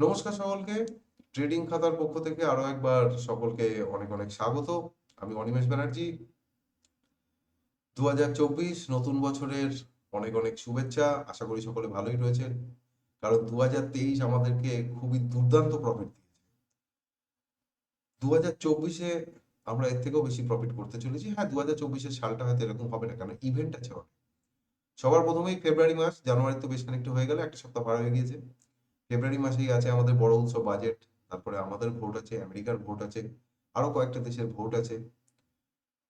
নমস্কার সকলকে। ট্রেডিং খাতার পক্ষ থেকে আরও একবার সকলকে অনেক অনেক স্বাগত। আমি অনিমেষ ব্যানার্জি। দু হাজার চব্বিশ নতুন বছরের অনেক অনেক শুভেচ্ছা। আশা করি সকলে ভালোই রয়েছেন। কারণ দু হাজার তেইশ আমাদেরকে খুবই দুর্দান্ত প্রফিট দিয়েছে। দু চব্বিশে আমরা এর থেকেও বেশি প্রফিট করতে চলেছি। হ্যাঁ দু হাজার চব্বিশের সালটা হয়তো এরকম হবে না কারণ ইভেন্ট আছে সবার প্রথমেই ফেব্রুয়ারি মাস জানুয়ারি তো বেশ খানিকটা হয়ে গেল, একটা সপ্তাহ পার হয়ে গিয়েছে। ফেব্রুয়ারি মাসেই আছে আমাদের বড় উৎসব বাজেট তারপরে আমাদের ভোট আছে, আমেরিকার ভোট আছে, আরও কয়েকটা দেশের ভোট আছে।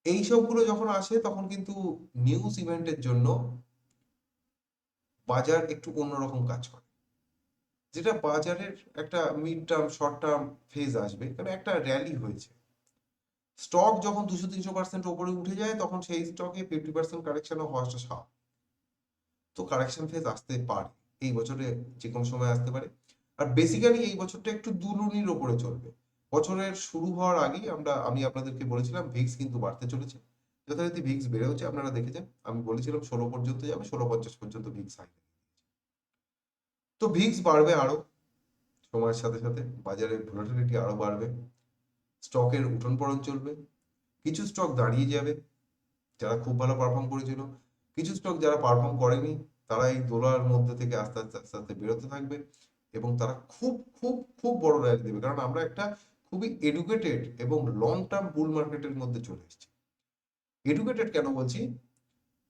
এই সবগুলো যখন আসে, তখন কিন্তু নিউজ ইভেন্টের জন্য বাজার একটু অন্যরকম কাজ করে। যেটা বাজারের একটা mid term short term phase আসবে, কারণ একটা র্যালি হয়েছে। স্টক যখন দুশো, তিনশো পার্সেন্ট ওপরে উঠে যায়, তখন সেই স্টকে ফিফটি পার্সেন্ট কারেকশনও হওয়াটা স্বাভাবিক। তো কারেকশন ফেজ আসতে পারে। এই বছরে যে কোনো সময় আসতে পারে। আর বেসিক্যালি এই বছরটা একটু দুলুনির ওপরে চলবে। বছরের শুরু হওয়ার আগেই আমরা, আমি আপনাদেরকে বলেছিলাম ভিক্স কিন্তু বাড়তে চলেছে। যথারীতি ভিক্স বেড়েওছে আপনারা দেখেছেন আমি বলেছিলাম ষোলো পর্যন্ত যাবে, ষোলো পঞ্চাশ পর্যন্ত ভিক্স হাই। তো ভিক্স বাড়বে আরও। সময়ের সাথে সাথে বাজারে ভোলাটিলিটি আরও বাড়বে। স্টকের উঠন পড়ন চলবে। কিছু স্টক দাঁড়িয়ে যাবে, যারা খুব ভালো পারফর্ম করেছিল। কিছু স্টক যারা পারফর্ম করেনি তারা এই দোলার মধ্যে থেকে আস্তে আস্তে আস্তে আস্তে বেরোতে থাকবে এবং তারা খুব খুব খুব বড় র্যালি দেবে। কারণ আমরা একটা খুবই এডুকেটেড এবং লং টার্ম বুল মার্কেটের মধ্যে চলে এসেছি। এডুকেটেড কেন বলছি?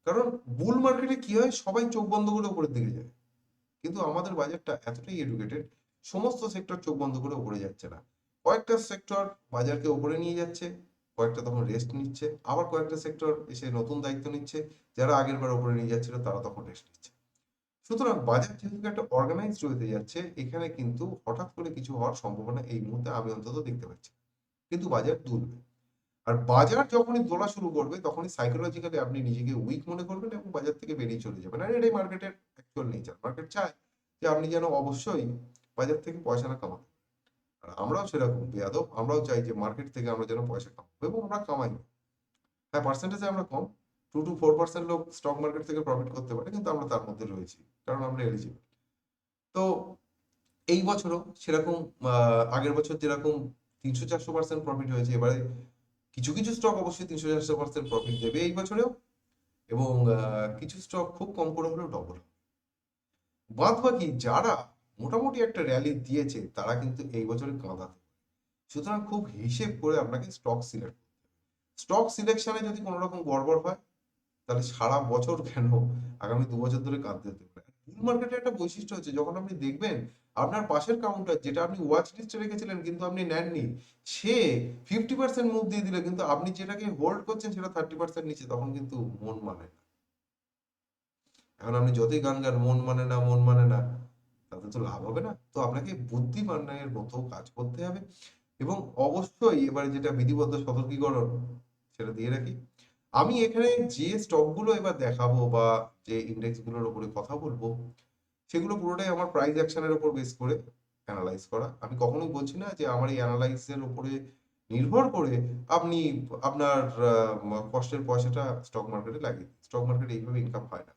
কারণ বুল মার্কেটে কি হয়? সবাই চোখ বন্ধ করে উপরের দিকে যায়। কিন্তু আমাদের বাজারটা এতটাই এডুকেটেড সমস্ত সেক্টর চোখ বন্ধ করে উপরে যাচ্ছে না। কয়েকটা সেক্টর বাজারকে উপরে নিয়ে যাচ্ছে, কয়েকটা তখন রেস্ট নিচ্ছে। আবার কয়েকটা সেক্টর এসে নতুন দায়িত্ব নিচ্ছে। যারা আগের বার উপরে নিয়ে যাচ্ছিল তারা তখন রেস্ট নিচ্ছে। সুতরাং বাজার যেহেতু একটা অর্গানাইজড হতে যাচ্ছে, এখানে কিন্তু হঠাৎ করে কিছু হওয়ার সম্ভাবনা এই মুহূর্তে আমি অন্তত দেখতে পাচ্ছি কিন্তু বাজার দুলবে আর বাজার যখনই দোলা শুরু করবে, তখনই সাইকোলজিক্যালি আপনি নিজেকে উইক মনে করবেন এবং বাজার থেকে বেরিয়ে চলে যাবেন। আর এটাই মার্কেটের অ্যাকচুয়াল নেচার মার্কেট চায় যে আপনি যেন অবশ্যই বাজার থেকে পয়সাটা কামাতে আর আমরাও সেরকম, বেয়াদব। আমরাও চাই যে মার্কেট থেকে আমরা যেন পয়সা কামাবো এবং আমরা কামাই। হ্যাঁ পার্সেন্টেজে আমরা কম। টু টু ফোর পার্সেন্ট লোক স্টক মার্কেট থেকে প্রফিট করতে পারে, কিন্তু আমরা তার মধ্যে রয়েছি, কারণ আমরা এলিজিবল তো এই বছরও সেরকম আগের বছর যেরকম তিনশো চারশো পার্সেন্ট প্রফিট হয়েছে, এবারে কিছু কিছু স্টক অবশ্যই তিনশো চারশো পার্সেন্ট প্রফিট দেবে এই বছরেও, এবং কিছু স্টক খুব কম করে হলেও ডবল বাদ বাকি যারা মোটামুটি একটা র্যালি দিয়েছে, তারা কিন্তু এই বছরে কাঁদাতে সুতরাং খুব হিসেব করে আপনাকে স্টক সিলেক্ট স্টক সিলেকশনে যদি কোনো রকম গড়বড় হয় তাহলে সারা বছর কেন আগামী দু বছর ধরে কাঁদতে হতে পারে? বুল মার্কেটে একটা বৈশিষ্ট্য হচ্ছে, যখন আপনি দেখবেন আপনার পাশের কাউন্টার যেটা আপনি ওয়াচ লিস্টে রেখেছিলেন কিন্তু আপনি নেননি, সে ফিফটি পার্সেন্ট মুভ দিয়ে দিলে, কিন্তু আপনি যেটাকে হোল্ড করছেন সেটা থার্টি পার্সেন্ট নিচে, তখন কিন্তু মন মানে না। এখন আপনি যতই গান গান, মন মানে না, মন মানে না, তাতে তো লাভ হবে না। তো আপনাকে বুদ্ধিমানের মতো কাজ করতে হবে এবং অবশ্যই এবারে যেটা বিধিবদ্ধ সতর্কীকরণ, সেটা দিয়ে রাখি। আমি এখানে যে স্টকগুলো এবার দেখাবো বা যে ইন্ডেক্সগুলোর উপরে কথা বলব, সেগুলো পুরোটাই আমার প্রাইস অ্যাকশনের উপর বেস করে অ্যানালাইজ করা। আমি কখনোই বলছি না যে আমার এই অ্যানালাইসের উপরে নির্ভর করে আপনি আপনার কষ্টের পয়সাটা স্টক মার্কেটে লাগে স্টক মার্কেটে এইভাবে ইনকাম হয় না।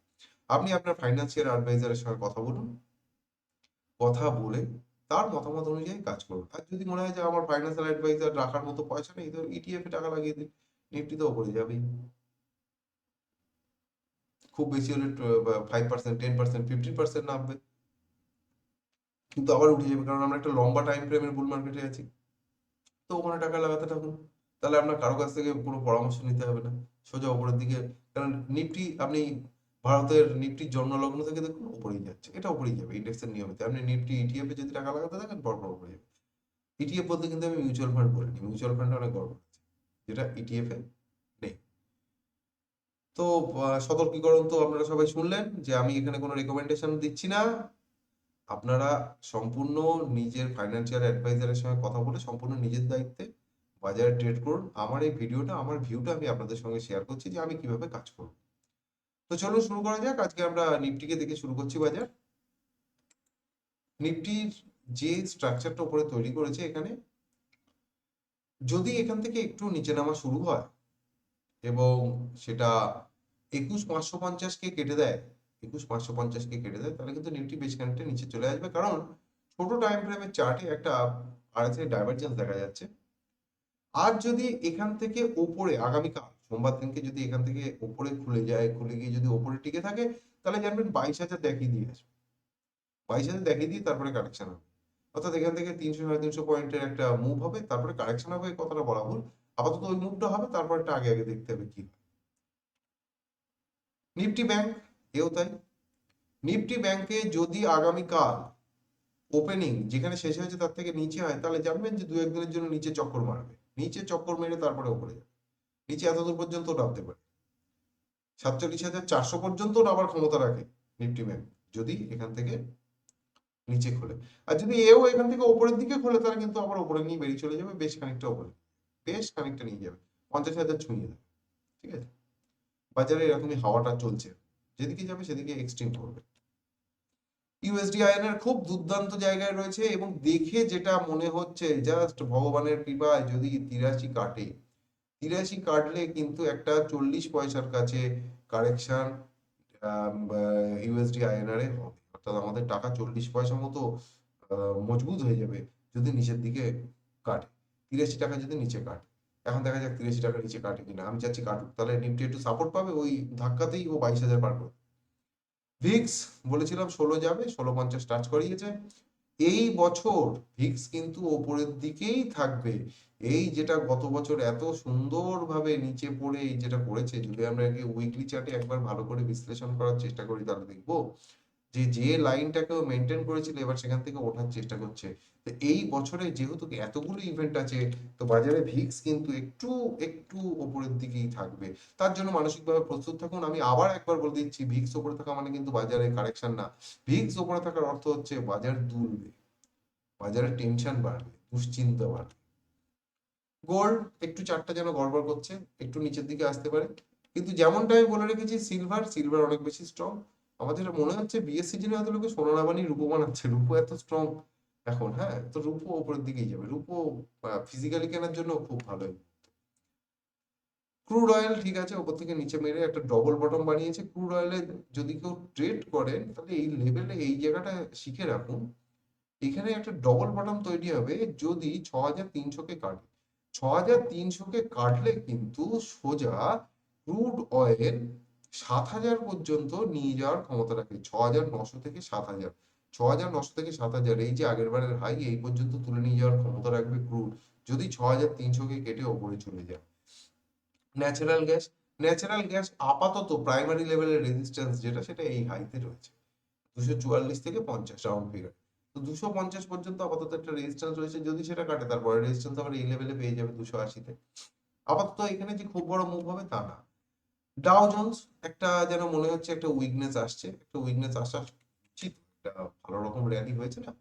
আপনি আপনার ফাইন্যান্সিয়াল অ্যাডভাইজারের সঙ্গে কথা বলুন, কথা বলে তার মতামত অনুযায়ী কাজ করুন। আর যদি মনে হয় যে আমার ফাইন্যান্সিয়াল অ্যাডভাইজার রাখার মতো পয়সা নেই, তো ইটিএফ এ টাকা লাগিয়ে দিন। নিফটি তো উপরে যাবেই। খুব বেশি হলে five percent ten percent fifteen percent নামবে। কিন্তু আবার উঠে যাবে, কারণ আমরা একটা লম্বা টাইম ফ্রেমের বুল মার্কেটে আছি। তো ওখানে টাকা লাগাতে থাকুন। তাহলে আপনার কারও কাছ থেকে কোনো পরামর্শ নিতে হবে না। সোজা উপরের দিকে, কারণ নিফটি আপনি ভারতের নিফটির জন্মলগ্ন থেকে দেখুন, উপরেই যাচ্ছে। এটা উপরেই যাবে ইন্ডেক্সের নিয়মিত। আপনি নিফটি ইটিএফ এ যদি টাকা লাগাতে থাকেন পরপর উপরে যাবে। ইটিএফ বলতে কিন্তু আমি মিউচুয়াল ফান্ড বলিনি। মিউচুয়াল ফান্ডে অনেক আছে যেটা ইটিএফ এ নেই। তো সতর্কীকরণ তো আপনারা সবাই শুনলেন যে আমি এখানে কোনো রেকমেন্ডেশন দিচ্ছি না। আপনারা সম্পূর্ণ নিজের ফাইন্যান্সিয়াল অ্যাডভাইজারের সঙ্গে কথা বলে সম্পূর্ণ নিজের দায়িত্বে বাজারে ট্রেড করুন। আমার এই ভিডিওটা, আমার ভিউটা আমি আপনাদের সঙ্গে শেয়ার করছি যে আমি কীভাবে কাজ করব। তো চলুন শুরু করা যাক। আজকে আমরা নিফটিকে দেখে শুরু করছি বাজার। নিফটির যে স্ট্রাকচারটা উপরে তৈরি করেছে এখানে যদি এখান থেকে একটু নিচে নামা শুরু হয় এবং সেটা একুশ পাঁচশো পঞ্চাশকে কেটে দেয়, একুশ পাঁচশো পঞ্চাশকে কেটে দেয়, তাহলে কিন্তু নিফটি বেশ খানিকটা নিচে চলে আসবে। কারণ ছোট টাইম ফ্রেমের চার্টে একটা আরএসআই ডাইভারজেন্স দেখা যাচ্ছে। আর যদি এখান থেকে ওপরে আগামীকাল, সোমবার দিনকে যদি এখান থেকে ওপরে খুলে যায়, খুলে গিয়ে যদি ওপরে টিকে থাকে, তাহলে জানবেন বাইশ হাজার দেখিয়ে দিয়ে আসবে। বাইশ হাজার দেখিয়ে দিয়ে তারপরে কারেকশন হবে। অর্থাৎ এখান থেকে তিনশো সাড়ে তিনশো পয়েন্টের একটা মুভ হবে, তারপরে কারেকশন হবে কথাটা বলা ভুল। আপাতত ওই মুভটা হবে, তারপর একটা আগে আগে দেখতে হবে কি নিফটি ব্যাংক এও তাই। নিফটি ব্যাংকে যদি আগামীকাল ওপেনিং যেখানে শেষ হয়েছে তার থেকে নিচে হয়, তাহলে জানবেন যে দু একদিনের জন্য নিচে চক্কর মারবে। নিচে চক্কর মেরে তারপরে ওপরে যাবে। নিচে এত দূর পর্যন্ত নামতে পারে। সাতচল্লিশ হাজার চারশো পর্যন্ত নামার ক্ষমতা রাখে নিফটি ব্যাংক যদি এখান থেকে নিচে খোলে। আর যদি এও এখান থেকে ওপরের দিকে খোলে, তাহলে কিন্তু আবার ওপরে নিয়ে বেরিয়ে চলে যাবে, বেশ খানিকটা ওপরে। বেশ খানিকটা নিয়ে যাবে। পঞ্চাশ হাজার ছুঁয়ে যাবে। ঠিক আছে? বাজারে এরকমই হাওয়াটা চলছে। যেদিকে যাবে সেদিকে এক্সট্রিম করবে। ইউএসডি আয়নের খুব দুর্দান্ত জায়গায় রয়েছে এবং দেখে যেটা মনে হচ্ছে জাস্ট ভগবানের কৃপায় যদি তিরাশি কাটে, তিরাশি কাটলে কিন্তু একটা চল্লিশ পয়সার কাছে কারেকশন ইউএসডি আইএনআরে হবে। অর্থাৎ আমাদের টাকা চল্লিশ পয়সা মতো মজবুত হয়ে যাবে যদি নিচের দিকে কাটে। তিরাশি টাকা যদি নিচে কাটে। এখন দেখা যাক তিরাশি টাকা নিচে কাটে কিনা। আমি চাচ্ছি কাটুক। তাহলে নিফটি একটু সাপোর্ট পাবে, ওই ধাক্কাতেই ও বাইশ হাজার পার করবে। ভিক্স বলেছিলাম ষোলো যাবে, ষোলো পঞ্চাশ টাচ করিয়েছে। এই বছর ভিক্স কিন্তু ওপরের দিকেই থাকবে। এই যেটা গত বছর এত সুন্দরভাবে নিচে পড়ে, এই যেটা করেছে, যদি আমরা উইকলি চার্টে একবার ভালো করে বিশ্লেষণ করার চেষ্টা করি, তাহলে দেখব যে যে লাইনটাকে মেনটেন করেছিল, এবার সেখান থেকে ওঠার চেষ্টা করছে। তো এই বছরে যেহেতু এতগুলো ইভেন্ট আছে, তো বাজারে ভিক্স কিন্তু একটু একটু ওপরের দিকেই থাকবে। তার জন্য মানসিকভাবে প্রস্তুত থাকুন। আমি আবার একবার বলে দিচ্ছি, ভিক্স ওপরে থাকা মানে কিন্তু বাজারে কারেকশন না। ভিক্স ওপরে থাকার অর্থ হচ্ছে বাজার দুলবে। বাজারে টেনশন বাড়বে, দুশ্চিন্তা বাড়বে। গোল্ড একটু চারটা যেন গড়বড় করছে, একটু নিচের দিকে আসতে পারে। কিন্তু যেমনটা আমি বলে রেখেছি সিলভার সিলভার অনেক বেশি স্ট্রং আমার যেটা মনে হচ্ছে বিএস সিজনে হয়তো লোকে সোনা না বানিয়ে রূপো বানাচ্ছে। রূপো এত স্ট্রং এখন হ্যাঁ তো রূপো ওপরের দিকেই যাবে। রূপো ফিজিক্যালি কেনার জন্য খুব ভালো ক্রুড অয়েল ঠিক আছে, ওপর থেকে নিচে মেরে একটা ডবল বটম বানিয়েছে। ক্রুড অয়েলে যদি কেউ ট্রেড করেন তাহলে এই লেভেলে এই জায়গাটা শিখে রাখুন। এখানে একটা ডবল বটম তৈরি হবে যদি ছ হাজার তিনশোকে কাটে। ছ হাজার তিনশোকে কাটলে কিন্তু সোজা ক্রুড অয়েল সাত হাজার পর্যন্ত নিয়ে যাওয়ার ক্ষমতা রাখে। ছ হাজার নশো থেকে সাত হাজার। ছ হাজার নশো থেকে সাত হাজার, এই যে আগের বারের হাই, এই পর্যন্ত তুলে নিয়ে যাওয়ার ক্ষমতা রাখবে ক্রুড যদি ছ হাজার তিনশোকে কেটে ওপরে চলে যায়। ন্যাচারাল গ্যাস ন্যাচারাল গ্যাস আপাতত প্রাইমারি লেভেলের রেজিস্ট্যান্স যেটা, সেটা এই হাইতে রয়েছে। দুশো চুয়াল্লিশ থেকে পঞ্চাশ রাউন্ড ফিগার তো দুশো পঞ্চাশ পর্যন্ত আপাতত একটা রেজিস্ট্যান্স রয়েছে। যদি সেটা কাটে, তারপরে রেজিস্ট্যান্স আবার এই লেভেলে পেয়ে যাবে দুশো আশিতে। আপাতত এখানে যে খুব বড় মুভ হবে, তা না। ডাও জোন্স একটা যেন মনে হচ্ছে একটা উইকনেস আসছে, একটা উইকনেস আসা উচিত। ভালো রকম র্যালি হয়েছে না?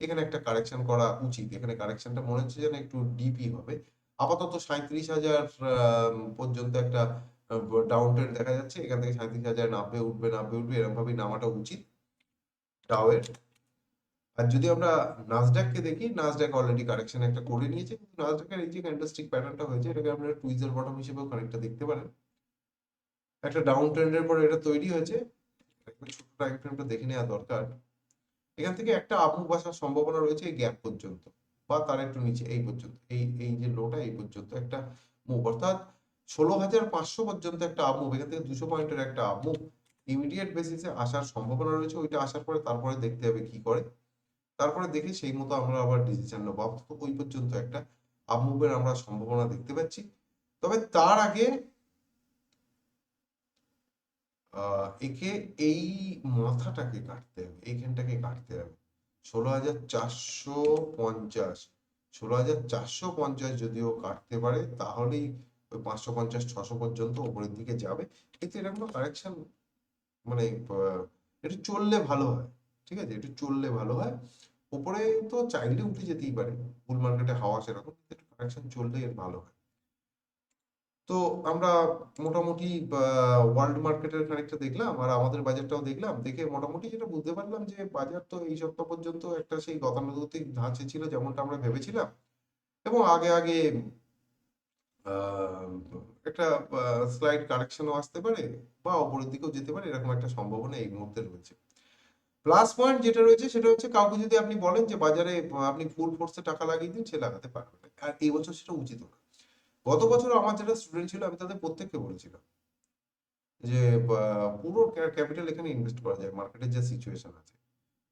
এখানে একটা কারেকশন করা উচিত। এখানে কারেকশনটা মনে হচ্ছে যেন একটু ডিপই হবে। আপাতত সাঁত্রিশ হাজার পর্যন্ত একটা ডাউন ট্রেন্ড দেখা যাচ্ছে। এখান থেকে সাঁত্রিশ হাজার নামবে, উঠবে নামবে, উঠবে এরকম ভাবেই নামাটা উচিত ডাওয়ের আর যদি আমরা নাসডাককে দেখি নাসডাক অলরেডি কারেকশন একটা করে নিয়েছে। কিন্তু নাসডাকের এই যে ক্যান্ডেলস্টিক প্যাটার্নটা হয়েছে, এটাকে আপনারা টুইজার বটম হিসেবেও খানিকটা দেখতে পারেন। একটা ডাউন ট্রেন্ডের পরে এটা তৈরি হয়েছে। ছোট টাইম ফ্রেমটা দেখে নেওয়া দরকার। এখান থেকে একটা আপমুভ আসার সম্ভাবনা রয়েছে এই গ্যাপ পর্যন্ত, বা তার একটু নিচে, এই পর্যন্ত, এই এই যে লোটা এই পর্যন্ত একটা মুভ অর্থাৎ ষোলো হাজার পাঁচশো পর্যন্ত একটা আপ মুভ এখান থেকে দুশো পয়েন্টের একটা আপ মুভ ইমিডিয়েট বেসিসে আসার সম্ভাবনা রয়েছে, ওইটা আসার পরে তারপরে দেখতে হবে কি করে। তারপরে দেখে সেই মতো আমরা আবার ডিসিশন নেব। আপাতত ওই পর্যন্ত একটা আপ মুভের আমরা সম্ভাবনা দেখতে পাচ্ছি। তবে তার আগে একে এই মাথাটাকে কাটতে হবে, এইখানটাকে কাটতে হবে। ষোলো হাজার চারশো পঞ্চাশ, ষোলো হাজার চারশো পঞ্চাশ যদিও কাটতে পারে, তাহলেই ওই পাঁচশো পঞ্চাশ, ছশো পর্যন্ত উপরের দিকে যাবে। কিন্তু এটা কোনো কারেকশন মানে একটু চললে ভালো হয়, ঠিক আছে? একটু চললে ভালো হয়। উপরে তো চাইলে উঠে যেতেই পারে বুল মার্কেটে হাওয়া সেরকম একটু কারেকশন চললে ভালো হয়। তো আমরা মোটামুটি ওয়ার্ল্ড মার্কেটের খানিকটা দেখলাম, আর আমাদের বাজারটাও দেখলাম, দেখে মোটামুটি যেটা বুঝতে পারলাম যে, বাজার তো এই সপ্তাহ পর্যন্ত একটা সেই গতানুগতিক ধাঁচে ছিল যেমনটা আমরা ভেবেছিলাম। এবং আগে আগে একটা স্লাইড কারেকশনও আসতে পারে, বা ওপরের দিকেও যেতে পারে, এরকম একটা সম্ভাবনা এই মুহূর্তে রয়েছে। প্লাস পয়েন্ট যেটা রয়েছে, সেটা হচ্ছে কাউকে যদি আপনি বলেন যে, বাজারে, আপনি ফুল ফোর্সে টাকা লাগিয়ে দিন, সে লাগাতে পারবে আর এই বছর সেটা উচিত না গত বছর আমার যেটা স্টুডেন্ট ছিল, আমি তাদের প্রত্যেককে বলেছিলাম যে পুরো ক্যাপিটাল এখানে ইনভেস্ট করা যায় মার্কেটের যে সিচুয়েশন আছে,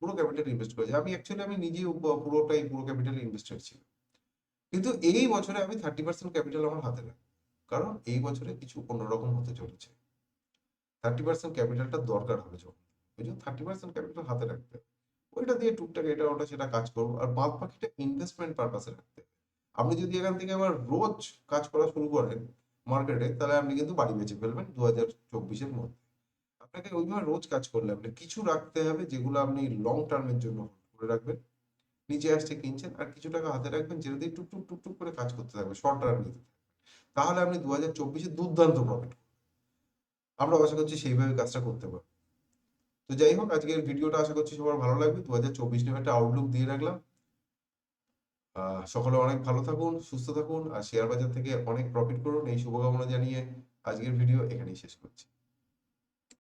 পুরো ক্যাপিটাল ইনভেস্ট করা যায়। আমি অ্যাকচুয়ালি আমি নিজে পুরোটাই পুরো ক্যাপিটাল ইনভেস্টেড ছিল কিন্তু এই বছরে আমি থার্টি পার্সেন্ট ক্যাপিটাল আমার হাতে রাখব কারণ এই বছরে কিছু অন্যরকম হতে চলেছে। থার্টি পার্সেন্ট ক্যাপিটালটা দরকার হবে যখন। ওই জন্য থার্টি পার্সেন্ট ক্যাপিটাল হাতে রাখতে ওইটা দিয়ে টুকটাক এটা ওটা সেটা কাজ করব। আর বাদ বাকিটা ইনভেস্টমেন্ট পারপাসে রাখতে। আপনি যদি এখান থেকে আবার রোজ কাজ করা শুরু করেন মার্কেটে তাহলে আপনি কিন্তু বাড়ি বেঁচে ফেলবেন দু হাজার চব্বিশের মধ্যে। আপনাকে ওইভাবে রোজ কাজ করলে আপনি কিছু রাখতে হবে যেগুলো আপনি লং টার্মের জন্য করে রাখবেন। নিচে আসছে কিনছেন আর কিছু টাকা হাতে রাখবেন যেটা দিয়ে টুকটুক টুকটুক করে কাজ করতে থাকবে শর্ট টার্ম নিতে তাহলে আপনি দু হাজার চব্বিশে দুর্দান্ত প্রফিট আমরা আশা করছি সেইভাবে কাজটা করতে পারব। তো যাই হোক, আজকের ভিডিওটা আশা করছি সবার ভালো লাগবে। দু হাজার চব্বিশ নিয়ে একটা আউটলুক দিয়ে রাখলাম। সকলে অনেক ভালো থাকুন, সুস্থ থাকুন, আর শেয়ার বাজার থেকে অনেক প্রফিট করুন। এই শুভকামনা জানিয়ে আজকের ভিডিও এখানেই শেষ করছি।